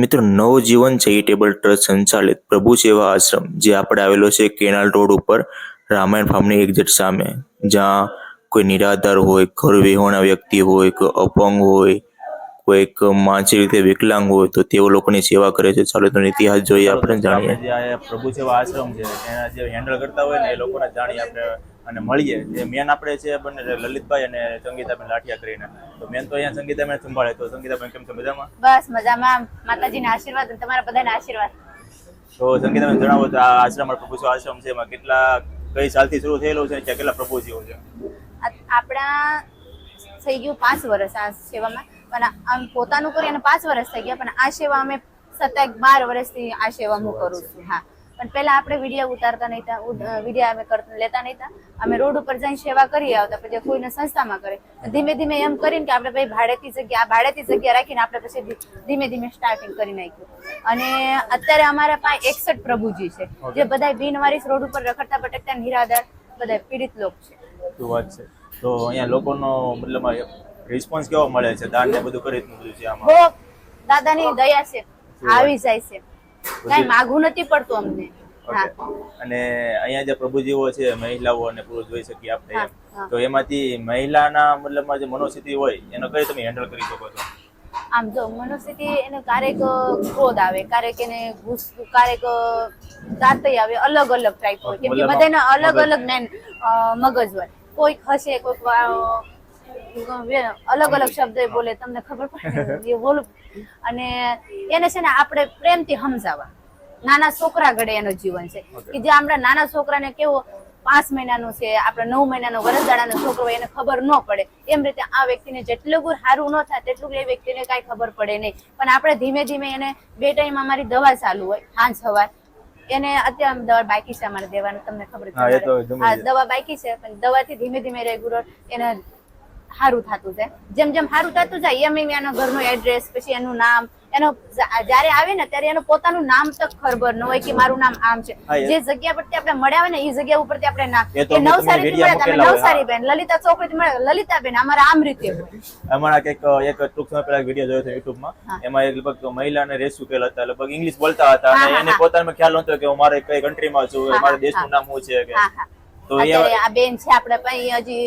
મિત્રો નવજીવન charitable trust સંચાલિત પ્રભુ સેવા આશ્રમ જે આપણે આવેલો છે કેનાલ રોડ ઉપર રામાયણ ફાર્મની એક્ઝેટ સામે. જ્યાં કોઈ નિરાધાર હોય ઘર વિહોણા વ્યક્તિ હોય કોઈ અપંગ હોય કોઈક માનસિક રીતે વિકલાંગ હોય તો તેઓ લોકોની સેવા કરે છે. ચાલો તેનો ઇતિહાસ જોઈએ આપણે જાણીએ. પ્રભુ સેવા આશ્રમ છે એના જે હેન્ડલ કરતા હોય ને એ લોકોને જાણીએ આપણે. અને મળીએ. જે મેન આપણે છે બંને લલિતભાઈ અને સંગીતાબેન લાઠિયા કરીને. તો મેન તો અહીંયા સંગીતાબેન સંભાળે. તો સંગીતાબેન કેમ છે? મજામાં? બસ મજામાં. માતાજીના આશીર્વાદ અને તમારા બધાના આશીર્વાદ. તો સંગીતાબેન જણાવો તો આ આશ્રમ પ્રભુ સેવા આશ્રમ છે એમાં કેટલા કઈ સાલથી શરૂ થયેલો છે ત્યાં કેટલા પ્રભુજીઓ છે? આપણા થઈ ગયું પાંચ વર્ષ આ સેવામાં. પણ આમ પોતાનું કરી અને પાંચ વર્ષ થઈ ગયા પણ આ સેવા અમે સતત બાર વર્ષથી આ સેવા હું કરું છું. હા. પણ પહેલા આપણે વીડિયો ઉતારતા નહીં હતા વીડિયો અમે કરતા લેતા નહીં હતા અમે રોડ ઉપર જઈને સેવા કરી આવતા પછી કોઈને સંસ્થામાં કરે. ધીમે ધીમે એમ કરીને કે આપણે ભાઈ ભાડેથી જગ્યા આ ભાડેથી જગ્યા રાખીને આપણે પછી ધીમે ધીમે સ્ટાર્ટિંગ કરી નાખ્યું. અને અત્યારે અમારા પાસે એકસઠ પ્રભુજી છે જે બધા બિનવારીસ રોડ ઉપર રખડતા ભટકતા નિરાધાર બધા પીડિત લોક છે. શું વાત છે? તો અહીંયા લોકોનો મતલબ રિસ્પોન્સ કેવો મળે છે? દાન ને બધું કરી બધું છે આમાં? દાદાની દયા છે આવી જાય છે. કઈ માગું નથી પડતું અમને. અને અહીંયા જે પ્રભુજીઓ છે મહિલાઓ અને પુરુષ જોઈ શકીએ આપણે. તો એમાંથી મહિલાના મતલબમાં જે મનોસ્થિતિ હોય એનો કઈ તમે હેન્ડલ કરી શકો છો? આમ જો મનોસ્થિતિ એને ક્યારેક ક્રોધ આવે ક્યારેક એને ગુસ્સો ક્યારેક દાંતય આવે અલગ અલગ ટાઈપ હોય. કેમ કે બધાને અલગ અલગ મગજ હોય. કોઈક હશે કોઈક અલગ અલગ શબ્દ બોલે તમને ખબર પડે. એ બોલું. અને એને છે ને આપણે પ્રેમથી સમજાવવા. નાના છોકરા ઘડે એનું જીવન છે. કે જે આપણા નાના છોકરાને કેવો પાંચ મહિનાનું છે આપણે નવ મહિનાનો વરસદાડાનો છોકરો હોય એને ખબર ન પડે. એમ રીતે આ વ્યક્તિને જેટલું ગુણ સારું ન થાય તેટલું એ વ્યક્તિને કાંઈ ખબર પડે નહીં. પણ આપણે ધીમે ધીમે એને બે ટાઈમ અમારી દવા ચાલુ હોય હાંજ સવાર. એને અત્યારે દવા બાકી છે અમારે દેવાનું તમને ખબર છે. હા દવા બાકી છે પણ દવાથી ધીમે ધીમે રેગ્યુલર એને સારું થતું જાય. જેમ જેમ સારું થતું જાય એમ એમ એનો ઘરનો એડ્રેસ પછી એનું નામ એનો જ્યારે આવે ને ત્યારે એનું પોતાનું નામ તક ખબર ન હોય કે મારું નામ આમ છે. જે જગ્યા પરથી આપણે મળ્યા હોય ને એ જગ્યા ઉપરથી આપણે નામ એ નવસારી વીડિયો મળ્યા તમે નવસારી બેન લલિતા ચોકડી મળે લલિતા બેન અમારા આમ રીતે હમણાં અમારા કંઈક એક ટૂંક સમય પહેલા વીડિયો જોયો હતો યુટ્યુબમાં એમાં એક લગભગ મહિલાને રેસ્ક્યુ કરેલા હતા લગભગ ઇંગ્લિશ બોલતા હતા અને એને. પોતાનો ખ્યાલ નતો કે હું મારે કઈ કન્ટ્રીમાં છું મારા દેશનું નામ શું છે કે. તો આ બેન છે આપણે હજી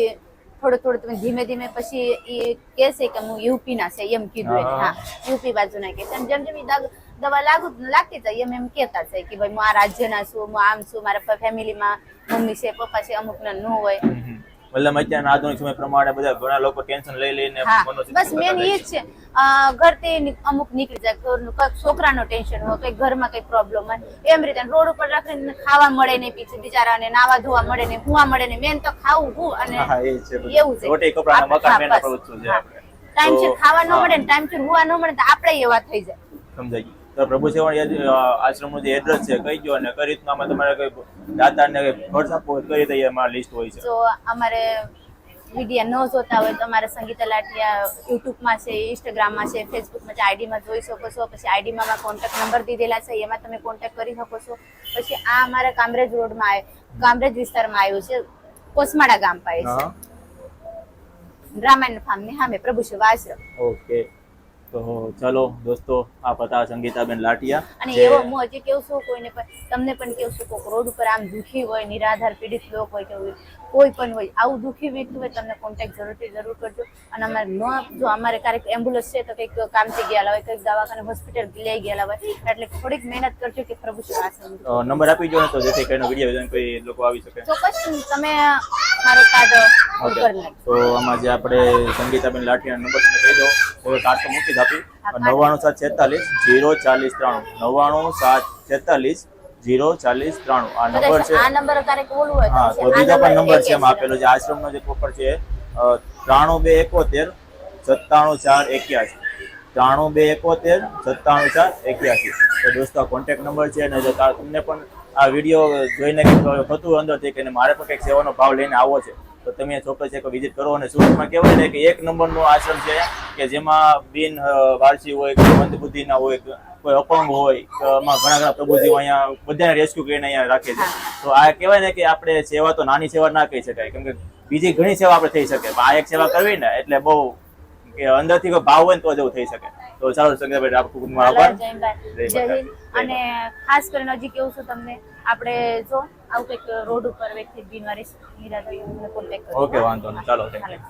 થોડું થોડું તમે ધીમે ધીમે પછી એ કહેશે કે હું યુપી ના છે એમ કીધું એટલે હા. યુપી બાજુ ના કે જેમ જેમ દવા લાગુ લાગતી જાય એમ એમ કહેતા છે કે ભાઈ હું આ રાજ્યના છું હું આમ છું મારા ફેમિલીમાં મમ્મી છે પપ્પા છે અમુક ના ન હોય. મતલબ અત્યારના આધુનિક સમય પ્રમાણે બધા ઘણા લોકો ટેન્શન લઈ લઈને બસ મેન એ જ છે. ઘરથી અમુક નીકળી જાય ઘરનું કંઈક છોકરાનો ટેન્શન હોય કંઈક ઘરમાં કંઈક પ્રોબ્લેમ હોય એમ રીતે. રોડ ઉપર રાખીને ખાવા મળે નહીં પીછે બિચારાને નાવા ધોવા મળે નહીં હુવા મળે નહીં. મેન તો ખાવું હું અને. એવું છે. રોટી, કપડા મકાન મેન બસ. છે. ટાઈમ છે ખાવા ન મળે ને ટાઈમ છે હુવા ન મળે તો આપણે એવા થઈ જાય. સમજાઈ ગયું. તો પ્રભુ સેવા આશ્રમનું જે એડ્રેસ છે કહી દો અને કઈ રીતના અમે તમારે કઈ દાતાને કઈ આપવો કઈ રીતે અમારા લિસ્ટ હોય છે? તો અમારે વિડીયા ન જોતા હોય તો અમારે સંગીતા લાઠિયા યુટ્યુબમાં છે ઇન્સ્ટાગ્રામમાં છે ફેસબુકમાં છે આઈડીમાં જોઈ શકો છો. પછી આઈડીમાં અમારા કોન્ટેક્ટ નંબર દીધેલા છે એમાં તમે કોન્ટેક્ટ કરી શકો છો. પછી આ અમારા કામરેજ રોડમાં આવે કામરેજ વિસ્તારમાં આવ્યું છે કોસમાડા ગામ પાસે. છે રામાયણ ફાર્મની સામે પ્રભુ શિવ આશ્રમ. ઓકે. તો ચલો દોસ્તો આ પતા સંગીતાબેન લાટિયા અને એવો હું હજી કેવું છું કોઈને પણ તમને પણ કેવું છું કોઈક રોડ ઉપર આમ દુખી હોય નિરાધાર પીડિત લોક હોય કે કોઈ પણ હોય આવું દુખી વ્યક્તિ હોય તમને કોન્ટેક્ટ જરૂરથી જરૂર કરજો. અને અમારે ન જો અમારે ક્યારેક એમ્બ્યુલન્સ છે તો કંઈક કામથી ગયેલા હોય કંઈક દવાખાને હોસ્પિટલ લઈ ગયેલા હોય એટલે થોડીક મહેનત કરજો કે પ્રભુ શું નંબર આપી જો તો જેથી કરીને વીડિયો કોઈ લોકો આવી શકે. ચોક્કસ તમે મારો કાર્ડ ઓકે. તો આમાં જે આપણે સંગીતાબેન લાઠીયા નંબર તમે કહી દો. તો કાર્ડ તો મૂકી જ આપી. નવ્વાણું સાત છેતાલીસ જીરો ચાલીસ ત્રાણું. નવ્વાણું સાત છેતાલીસ જીરો ચાલીસ ત્રાણું. આ નંબર છે. હા તો બીજો પણ નંબર છે એમાં આપેલો છે. આશ્રમનો જે પ્રોપર છે ત્રાણું બે એકોતેર સત્તાણું ચાર એક્યાસી. ત્રાણું બે એકોતેર સત્તાણું ચાર એક્યાસી. તો દોસ્તો આ કોન્ટેક્ટ નંબર છે અને જો તમને પણ આ વીડિયો જોઈને કંઈક થતું અંદરથી કે મારે પણ કંઈક સેવાનો ભાવ લઈને આવો છે. તો તમે ચોક્કસ કે વિઝિટ કરો અને સુરતમાં કહેવાય ને કે એક નંબરનો આશ્રમ છે કે જેમાં બિન વારસી હોય કે મંદબુદ્ધિના હોય કોઈ અપંગ હોય તો એમાં ઘણા ઘણા પ્રભુજીઓ અહીંયા બધાને રેસ્ક્યુ કરીને અહીંયા રાખે છે. તો આ કહેવાય ને કે આપણે સેવા તો નાની સેવા ના કહી શકાય કેમ કે બીજી ઘણી સેવા આપણે થઈ શકે. આ એક સેવા કરવી ને એટલે બહુ કે અંદરથી કોઈ ભાવ હોય ને તો જ એવું થઈ શકે. તો ચાલો સંગીતભાઈ આપ કુટુંબમાં આભાર. અને ખાસ કરીને હજી કેવું છું તમને? આપણે જો આવું કંઈક રોડ ઉપર વ્યક્તિ બીમારી નિરાધાર કોન્ટેક્ટ ઓકે વાંધો નહીં. ચાલો થેન્ક યુ